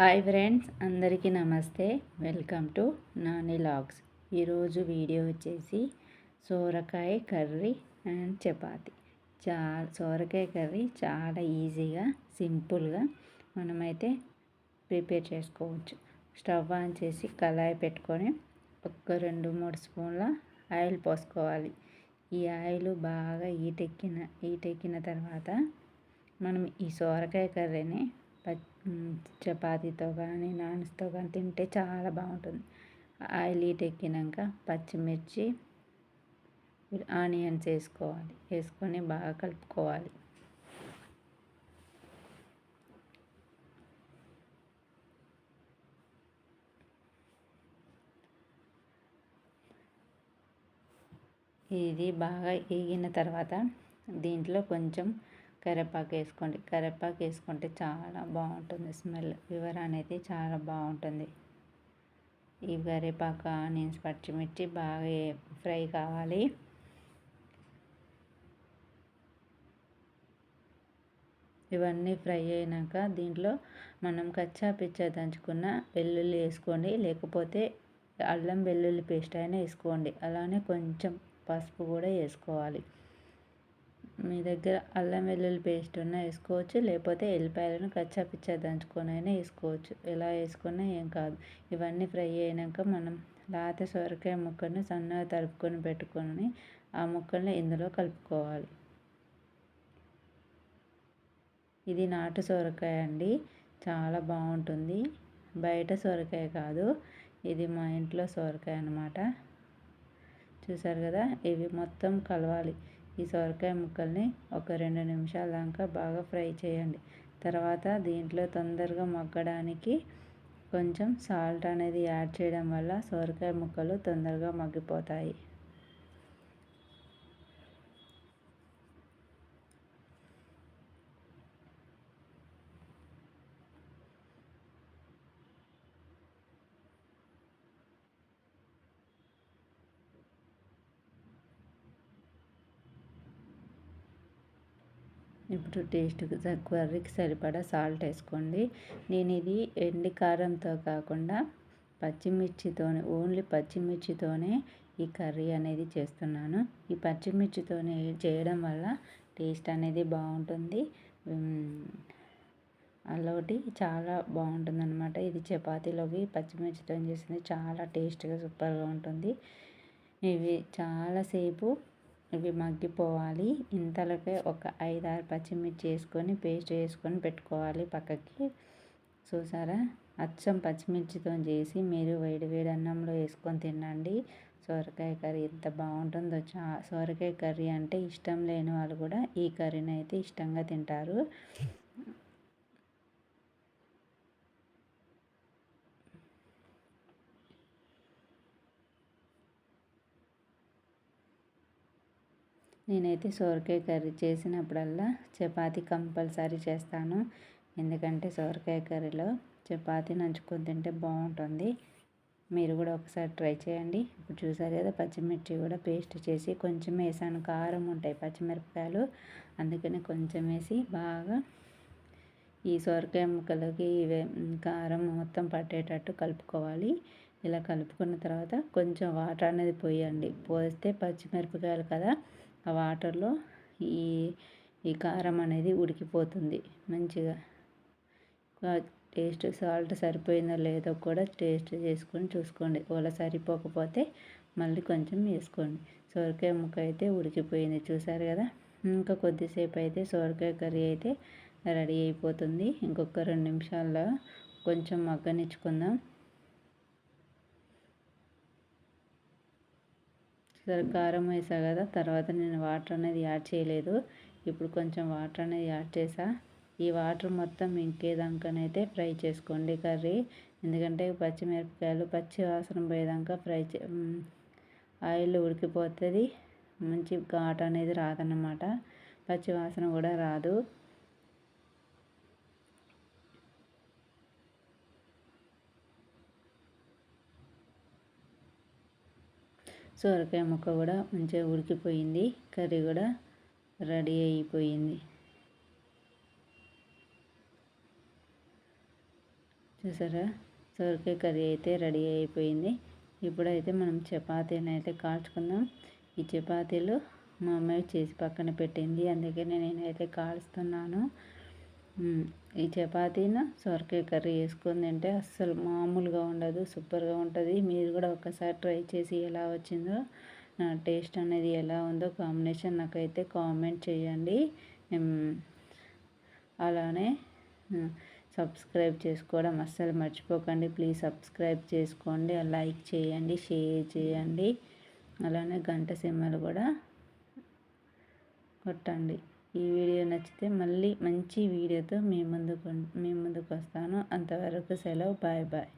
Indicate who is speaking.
Speaker 1: Hi friends అందరికీ నమస్తే. Welcome to Nani logs. ఈరోజు వీడియో వచ్చేసి సోరకాయ కర్రీ అండ్ చపాతి. చా సోరకాయ కర్రీ చాలా ఈజీగా సింపుల్గా మనమైతే ప్రిపేర్ చేసుకోవచ్చు. స్టవ్ ఆన్ చేసి కళాయి పెట్టుకొని ఒక్క రెండు మూడు స్పూన్ల ఆయిల్ పోసుకోవాలి. ఈ ఆయిల్ బాగా ఈటెక్కిన ఈటెక్కిన తర్వాత మనం ఈ సోరకాయ కర్రీని చపాతీతో కానీ నాన్స్తో కానీ తింటే చాలా బాగుంటుంది. ఆయిల్ హీట్ ఎక్కినాక పచ్చిమిర్చి ఆనియన్స్ వేసుకోవాలి. వేసుకొని బాగా కలుపుకోవాలి. ఇది బాగా వేగిన తర్వాత దీంట్లో కొంచెం కరివేపాకు వేసుకోండి. కరివేపాకు వేసుకుంటే చాలా బాగుంటుంది స్మెల్. ఫీవర్ అనేది చాలా బాగుంటుంది. ఈ కరివేపాకు ఆనియన్స్ పచ్చిమిర్చి బాగా ఫ్రై కావాలి. ఇవన్నీ ఫ్రై అయినాక దీంట్లో మనం కచ్చా పిచ్చా దంచుకున్న వెల్లుల్లి వేసుకోండి. లేకపోతే అల్లం వెల్లుల్లి పేస్ట్ అయినా వేసుకోండి. అలానే కొంచెం పసుపు కూడా వేసుకోవాలి. మీ దగ్గర అల్లం వెల్లుల్లి పేస్ట్ ఉన్న వేసుకోవచ్చు లేకపోతే ఎల్లిపాయలను కచ్చా పిచ్చా దంచుకొని అయినా వేసుకోవచ్చు. ఎలా వేసుకున్నా ఏం కాదు. ఇవన్నీ ఫ్రై అయినాక మనం లాత సొరకాయ ముక్కను సన్నగా తరుపుకొని పెట్టుకొని ఆ ముక్కల్ని ఇందులో కలుపుకోవాలి. ఇది నాటు సొరకాయ అండి. చాలా బాగుంటుంది. బయట సొరకాయ కాదు. ఇది మా ఇంట్లో సొరకాయ అనమాట చూసారు కదా? ఇవి మొత్తం కలవాలి. ఈ సొరకాయ ముక్కల్ని ఒక రెండు నిమిషాల దాకా బాగా ఫ్రై చేయండి. తర్వాత దీంట్లో తొందరగా మగ్గడానికి కొంచెం సాల్ట్ అనేది యాడ్ చేయడం వల్ల సొరకాయ ముక్కలు తొందరగా మగ్గిపోతాయి. ఇప్పుడు టేస్ట్కి కర్రీకి సరిపడా సాల్ట్ వేసుకోండి. నేను ఇది ఎండి కారంతో కాకుండా పచ్చిమిర్చితోనే ఓన్లీ పచ్చిమిర్చితోనే ఈ కర్రీ అనేది చేస్తున్నాను. ఈ పచ్చిమిర్చితోనే చేయడం వల్ల టేస్ట్ అనేది బాగుంటుంది. అలోటి చాలా బాగుంటుంది అనమాట ఇది చపాతీలోకి పచ్చిమిర్చితో చేసింది. చాలా టేస్ట్గా సూపర్గా ఉంటుంది. ఇవి చాలాసేపు ఇవి మగ్గిపోవాలి. ఇంతలోకే ఒక ఐదు ఆరు పచ్చిమిర్చి వేసుకొని పేస్ట్ వేసుకొని పెట్టుకోవాలి పక్కకి. చూసారా? అచ్చం పచ్చిమిర్చితో చేసి మీరు వేడి వేడి అన్నంలో వేసుకొని తినండి. సొరకాయ కర్రీ ఎంత బాగుంటుందో చా సొరకాయ కర్రీ అంటే ఇష్టం లేని వాళ్ళు కూడా ఈ కర్రీని అయితే ఇష్టంగా తింటారు. నేనైతే సోరకాయ కర్రీ చేసినప్పుడల్లా చపాతి కంపల్సరీ చేస్తాను. ఎందుకంటే సోరకాయ కర్రీలో చపాతి నంచుకొని తింటే బాగుంటుంది. మీరు కూడా ఒకసారి ట్రై చేయండి. ఇప్పుడు చూసారు కదా పచ్చిమిర్చి కూడా పేస్ట్ చేసి కొంచెం వేసాను. కారం ఉంటాయి పచ్చిమిరపకాయలు. అందుకని కొంచెం వేసి బాగా ఈ సొరకాయ ముక్కలకి కారం మొత్తం పట్టేటట్టు కలుపుకోవాలి. ఇలా కలుపుకున్న తర్వాత కొంచెం వాటర్ అనేది పోయండి. పోస్తే పచ్చిమిరపకాయలు కదా ఆ వాటర్లో ఈ ఈ కారం అనేది ఉడికిపోతుంది మంచిగా. టేస్ట్ సాల్ట్ సరిపోయిందో లేదో కూడా టేస్ట్ చేసుకొని చూసుకోండి. ఒకవేళ సరిపోకపోతే మళ్ళీ కొంచెం వేసుకోండి. సొరకాయ ముక్క అయితే ఉడికిపోయింది. చూసారు కదా? ఇంకా కొద్దిసేపు అయితే సొరకాయ కర్రీ అయితే రెడీ అయిపోతుంది. ఇంకొక రెండు నిమిషాల్లో కొంచెం మగ్గనిచ్చుకుందాం. సరే కారం వేసా కదా తర్వాత నేను వాటర్ అనేది యాడ్ చేయలేదు. ఇప్పుడు కొంచెం వాటర్ అనేది యాడ్ చేసా. ఈ వాటర్ మొత్తం ఇంకేదాకనైతే ఫ్రై చేసుకోండి కర్రీ. ఎందుకంటే పచ్చిమిరపకాయలు పచ్చి వాసన పోయేదాకా ఫ్రై చే ఆయిల్ ఉడికిపోతుంది. మంచి ఘాట్ అనేది రాదన్నమాట. పచ్చి వాసన కూడా రాదు. సొరకాయ ముక్క కూడా మంచిగా ఉడికిపోయింది కర్రీ కూడా రెడీ అయిపోయింది. చూసారా? సొరకాయ కర్రీ అయితే రెడీ అయిపోయింది. ఇప్పుడైతే మనం చపాతీని అయితే కాల్చుకుందాం. ఈ చపాతీలు మా అమ్మాయి చేసి పక్కన పెట్టింది అందుకే నేనైతే కాలుస్తున్నాను. ఈ చపాతీన? సొరకాయ కర్రీ వేసుకొని తింటే అస్సలు మామూలుగా ఉండదు సూపర్గా ఉంటుంది. మీరు కూడా ఒకసారి ట్రై చేసి ఎలా వచ్చిందో నా టేస్ట్ అనేది ఎలా ఉందో కాంబినేషన్ నాకైతే కామెంట్ చేయండి. అలానే సబ్స్క్రైబ్ చేసుకోవడం అస్సలు మర్చిపోకండి. ప్లీజ్ సబ్స్క్రైబ్ చేసుకోండి లైక్ చేయండి షేర్ చేయండి. అలానే గంట సిమ్మలు కూడా కొట్టండి. ఈ వీడియో నచ్చితే మళ్ళీ మంచి వీడియోతో మీ ముందుకు మీ ముందుకు వస్తాను. అంతవరకు సెలవు. Bye bye.